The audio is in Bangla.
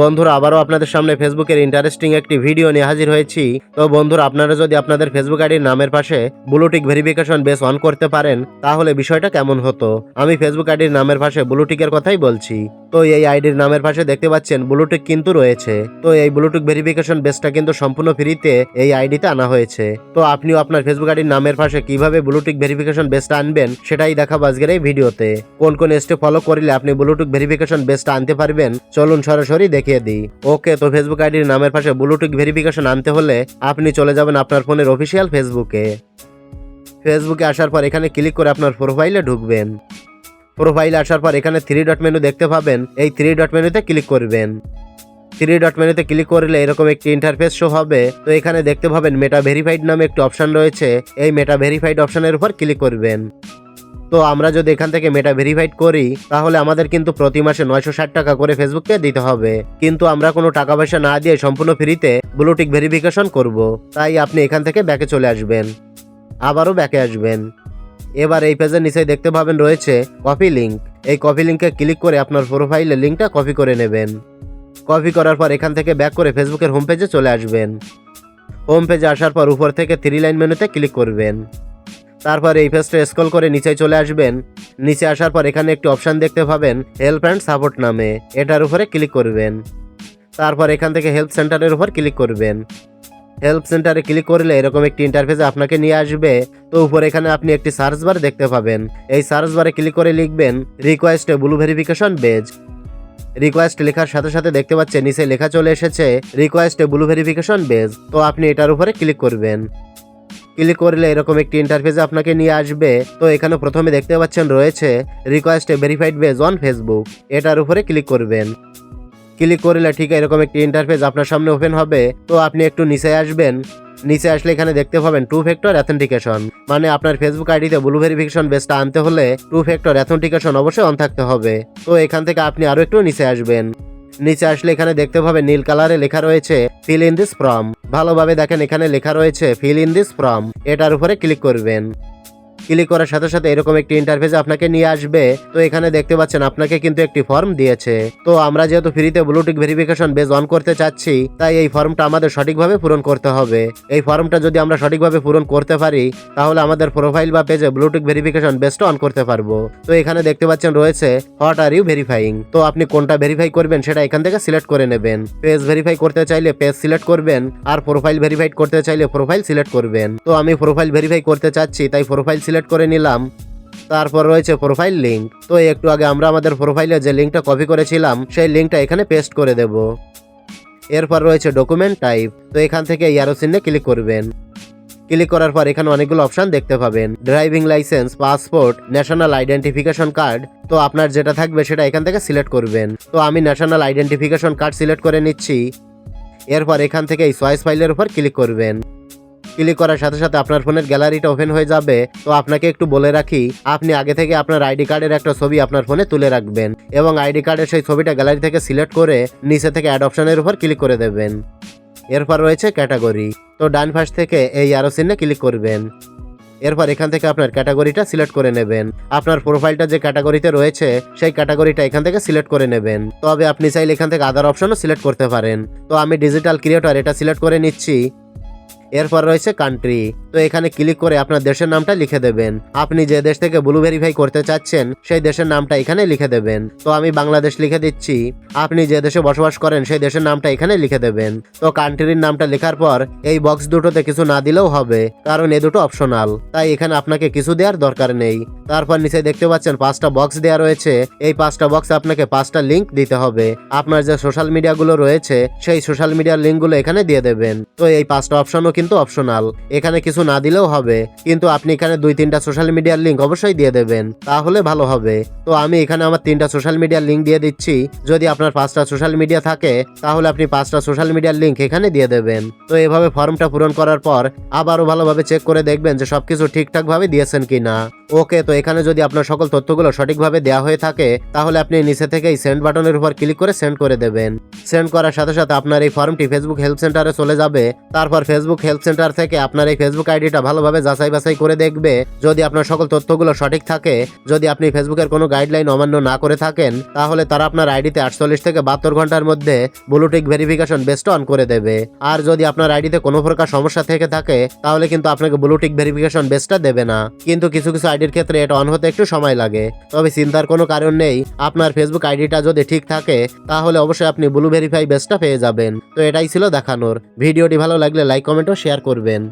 বন্ধুরা, আবারও আপনাদের সামনে ফেসবুকের ইন্টারেস্টিং একটি ভিডিও নিয়ে হাজির হয়েছি। তো বন্ধুরা, আপনারা যদি আপনাদের ফেসবুক আইডির নামের পাশে ব্লুটিক ভেরিফিকেশন বেস অন করতে পারেন, তাহলে বিষয়টা কেমন হতো? আমি ফেসবুক আইডির নামের পাশে ব্লুটিকের কথাই বলছি। তো এই আইডির নামের পাশে দেখতে পাচ্ছেন ব্লুটিক কিন্তু রয়েছে। তো এই ব্লুটুথ ভেরিফিকেশন বেসটা কিন্তু সম্পূর্ণ ফ্রিতে এই আইডিতে আনা হয়েছে। তো আপনিও আপনার ফেসবুক আইডির নামের পাশে কীভাবে ব্লুটুথ ভেরিফিকেশন বেসটা আনবেন, সেটাই দেখাবো আজকের এই ভিডিওতে কোন কোন স্টেপ ফলো করলে আপনি ব্লুটুথ ভেরিফিকেশন বেসটা আনতে পারবেন, চলুন সরাসরি দেখিয়ে দিই। ওকে, তো ফেসবুক আইডির নামের পাশে ব্লুটুথ ভেরিফিকেশন আনতে হলে আপনি চলে যাবেন আপনার ফোনের অফিসিয়াল ফেসবুকে ফেসবুকে আসার পর এখানে ক্লিক করে আপনার প্রোফাইলে ঢুকবেন। প্রোফাইলে আসার পর এখানে থ্রি ডট মেনু দেখতে পাবেন। এই থ্রি ডট মেনুতে ক্লিক করবেন। থ্রি ডট মেনুতে ক্লিক করলে এরকম একটি ইন্টারফেস শো হবে। তো এখানে দেখতে পাবেন মেটা ভেরিফাইড নামে একটি অপশান রয়েছে। এই মেটা ভেরিফাইড অপশানের উপর ক্লিক করবেন। তো আমরা যদি এখান থেকে মেটা ভেরিফাইড করি, তাহলে আমাদের কিন্তু প্রতি মাসে নয়শো ষাট টাকা করে ফেসবুককে দিতে হবে। কিন্তু আমরা কোনো টাকা পয়সা না দিয়ে সম্পূর্ণ ফ্রিতে ব্লুটিক ভেরিফিকেশন করব। তাই আপনি এখান থেকে ব্যাকে চলে আসবেন। আবারও ব্যাকে আসবেন। এবার এই পেজের নিচে দেখতে পাবেন রয়েছে কপি লিঙ্ক এই কপি লিঙ্কে ক্লিক করে আপনার প্রোফাইলে লিঙ্কটা কপি করে নেবেন। কপি করার পর এখান থেকে ব্যাক করে ফেসবুকের হোম পেজে চলে আসবেন। হোম পেজে আসার পর উপর থেকে থ্রি লাইন মেনুতে ক্লিক করবেন। তারপর এই পেজটা স্ক্রল করে নিচে চলে আসবেন। নিচে আসার পর এখানে একটি অপশান দেখতে পাবেন হেল্প অ্যান্ড সাপোর্ট নামে। এটার উপরে ক্লিক করবেন। তারপর এখান থেকে হেল্প সেন্টারের উপর ক্লিক করবেন। হেল্প সেন্টারে ক্লিক করলে এরকম একটি ইন্টারফেসে আপনাকে নিয়ে আসবে। তো উপরে এখানে আপনি একটি সার্চ বার দেখতে পাবেন। এই সার্চ বারে ক্লিক করে লিখবেন request blue verification badge request লেখার সাথে সাথে দেখতে পাচ্ছেন, নিচে লেখা চলে এসেছে রিকোয়েস্ট ব্লু ভেরিফিকেশন বেজ তো আপনি এটার উপরে ক্লিক করবেন। ক্লিক করলে এরকম একটি ইন্টারফেসে আপনাকে নিয়ে আসবে। তো এখানে প্রথমে দেখতে পাচ্ছেন রয়েছে request verified badge on Facebook এটার উপরে ক্লিক করবেন। ক্লিক করলে ঠিক এরকম একটি ইন্টারফেস আপনার সামনে ওপেন হবে। তো আপনি একটু নিচে আসবেন। নিচে আসলে এখানে দেখতে পাবেন টু ফ্যাক্টর অ্যাথেন্টিকেশন মানে আপনার ফেসবুক আইডিতে ব্লু ভেরিফিকেশন বেসটা আনতে হলে টু ফ্যাক্টর অ্যাথেন্টিকেশন অবশ্যই অন থাকতে হবে। তো এখান থেকে আপনি আরও একটু নিচে আসবেন। নিচে আসলে এখানে দেখতে পাবে নীল কালারে লেখা রয়েছে ফিল ইন দিস ফর্ম ভালোভাবে দেখেন এখানে লেখা রয়েছে ফিল ইন দিস ফর্ম এটার উপরে ক্লিক করবেন। ক্লিক করার সাথে সাথে এরকম একটি ইন্টারফেস আপনাকে নিয়ে আসবে। তো এখানে দেখতে পাচ্ছেন আপনাকে কিন্তু একটি ফর্ম দিয়েছে। তো আমরা যেহেতু ফ্রিতে ব্লুটুথ ভেরিফিকেশন বেজ অন করতে চাচ্ছি, তাই এই ফর্মটা আমাদের সঠিকভাবে পূরণ করতে হবে। এই ফর্মটা যদি আমরা সঠিকভাবে পূরণ করতে পারি, তাহলে আমাদের প্রোফাইল বা পেজে ব্লুটুথ ভেরিফিকেশন বেজটা অন করতে পারব। তো এখানে দেখতে পাচ্ছেন রয়েছে হোয়াট আর ইউ ভেরিফাইং তো আপনি কোনটা ভেরিফাই করবেন সেটা এখান থেকে সিলেক্ট করে নেবেন। পেজ ভেরিফাই করতে চাইলে পেজ সিলেক্ট করবেন, আর প্রোফাইল ভেরিফাই করতে চাইলে প্রোফাইল সিলেক্ট করবেন। তো আমি প্রোফাইল ভেরিফাই করতে চাচ্ছি, তাই প্রোফাইল সিলেক্ট করে নিলাম। তারপর রয়েছে প্রোফাইল লিঙ্ক তো একটু আগে আমরা আমাদের প্রোফাইলে যে লিঙ্কটা কপি করেছিলাম, সেই লিঙ্কটা এখানে পেস্ট করে দেব। এরপর রয়েছে ডকুমেন্ট টাইপ তো এখান থেকে ইয়ারো চিহ্নে ক্লিক করবেন। ক্লিক করার পর এখানে অনেকগুলো অপশান দেখতে পাবেন। Driving licence passport national identification card তো আপনার যেটা থাকবে সেটা এখান থেকে সিলেক্ট করবেন। তো আমি ন্যাশনাল আইডেন্টিফিকেশন কার্ড সিলেক্ট করে নিচ্ছি। এরপর এখান থেকে এই চয়েস ফাইলের উপর ক্লিক করবেন। ক্লিক করার সাথে সাথে আপনার ফোনের গ্যালারিটা ওপেন হয়ে যাবে। তো আপনাকে একটু বলে রাখি, আপনি আগে থেকে আপনার আইডি কার্ডের একটা ছবি আপনার ফোনে তুলে রাখবেন এবং আইডি কার্ডের সেই ছবিটা গ্যালারি থেকে সিলেক্ট করে নিচে থেকে অ্যাড অপশনের উপর ক্লিক করে দেবেন। এরপর রয়েছে ক্যাটাগরি। তো ডান পাশ থেকে এই আরও চিহ্নে ক্লিক করবেন। এরপর এখান থেকে আপনার ক্যাটাগরিটা সিলেক্ট করে নেবেন। আপনার প্রোফাইলটা যে ক্যাটাগরিতে রয়েছে, সেই ক্যাটাগরিটা এখান থেকে সিলেক্ট করে নেবেন। তবে আপনি চাইলে এখান থেকে আদার অপশনও সিলেক্ট করতে পারেন। তো আমি ডিজিটাল ক্রিয়েটর এটা সিলেক্ট করে নিচ্ছি। এরপর রয়েছে কান্ট্রি তো এখানে ক্লিক করে আপনার দেশের নামটা লিখে দেবেন। আপনি যে দেশ থেকে ব্লু ভেরিফাই করতে চাচ্ছেন, সেই দেশের নামটা এখানে লিখে দেবেন। তো আমি বাংলাদেশ লিখে দিচ্ছি। আপনি যে দেশে বসবাস করেন, সেই দেশের নামটা এখানে লিখে দেবেন। তো কান্ট্রির নামটা লেখার পর এই বক্স দুটোতে কিছু না দিলেও হবে, কারণ এ দুটো অপশনাল তাই এখানে আপনাকে কিছু দেওয়ার দরকার নেই। তারপর নিচে দেখতে পাচ্ছেন পাঁচটা বক্স দেওয়া রয়েছে। এই পাঁচটা বক্স আপনাকে পাঁচটা লিঙ্ক দিতে হবে। আপনার যে সোশ্যাল মিডিয়াগুলো রয়েছে, সেই সোশ্যাল মিডিয়ার লিঙ্কগুলো এখানে দিয়ে দেবেন। তো এই পাঁচটা অপশনও কিন্তু অপশনাল এখানে কিছু না দিলেও হবে, কিন্তু আপনি এখানে দুই তিনটা সোশ্যাল মিডিয়ার লিঙ্ক অবশ্যই দিয়ে দেবেন, তাহলে ভালো হবে। তো আমি এখানে আমার তিনটা সোশ্যাল মিডিয়ার লিঙ্ক দিয়ে দিচ্ছি, যদি আপনার পাঁচটা সোশ্যাল মিডিয়া থাকে, তাহলে আপনি পাঁচটা সোশ্যাল মিডিয়ার লিঙ্ক এখানে দিয়ে দেবেন। তো এভাবে ফর্মটা পূরণ করার পর আবারও ভালোভাবে চেক করে দেখবেন যে সবকিছু ঠিকঠাকভাবে দিয়েছেন কিনা। ওকে, তো এখানে যদি আপনার সকল তথ্যগুলো সঠিকভাবে দেওয়া হয়ে থাকে, তাহলে আপনি নিচে থেকেই সেন্ড বাটনের উপর ক্লিক করে সেন্ড করে দেবেন। সেন্ড করার সাথে সাথে আপনার এই ফর্মটি ফেসবুক হেল্প সেন্টারে চলে যাবে। তারপর ফেসবুক হেল্প সেন্টার থেকে আপনার এই ফেসবুক আইডিটা ভালোভাবে যাচাই বাছাই করে দেখবে। যদি আপনার সকল তথ্যগুলো সঠিক থাকে, যদি আপনি ফেসবুকের কোনো গাইডলাইন অমান্য না করে থাকেন, তাহলে তারা আপনার আইডিতে আটচল্লিশ থেকে বাহাত্তর ঘণ্টার মধ্যে ব্লুটিক ভেরিফিকেশন বেস্ট অন করে দেবে। আর যদি আপনার আইডিতে কোনো প্রকার সমস্যা থেকে থাকে, তাহলে কিন্তু আপনাকে ব্লুটিক ভেরিফিকেশন বেস্টটা দেবে না। কিন্তু কিছু কিছু আইডির ক্ষেত্রে এটা অন হতে একটু সময় লাগে। তবে চিন্তার কোনো কারণ নেই। আপনার ফেসবুক আইডিটা যদি ঠিক থাকে, তাহলে অবশ্যই আপনি ব্লু ভেরিফাই বেস্টটা পেয়ে যাবেন। তো এটাই ছিল দেখানোর। ভিডিওটি ভালো লাগলে লাইক কমেন্ট ও শেয়ার করবেন।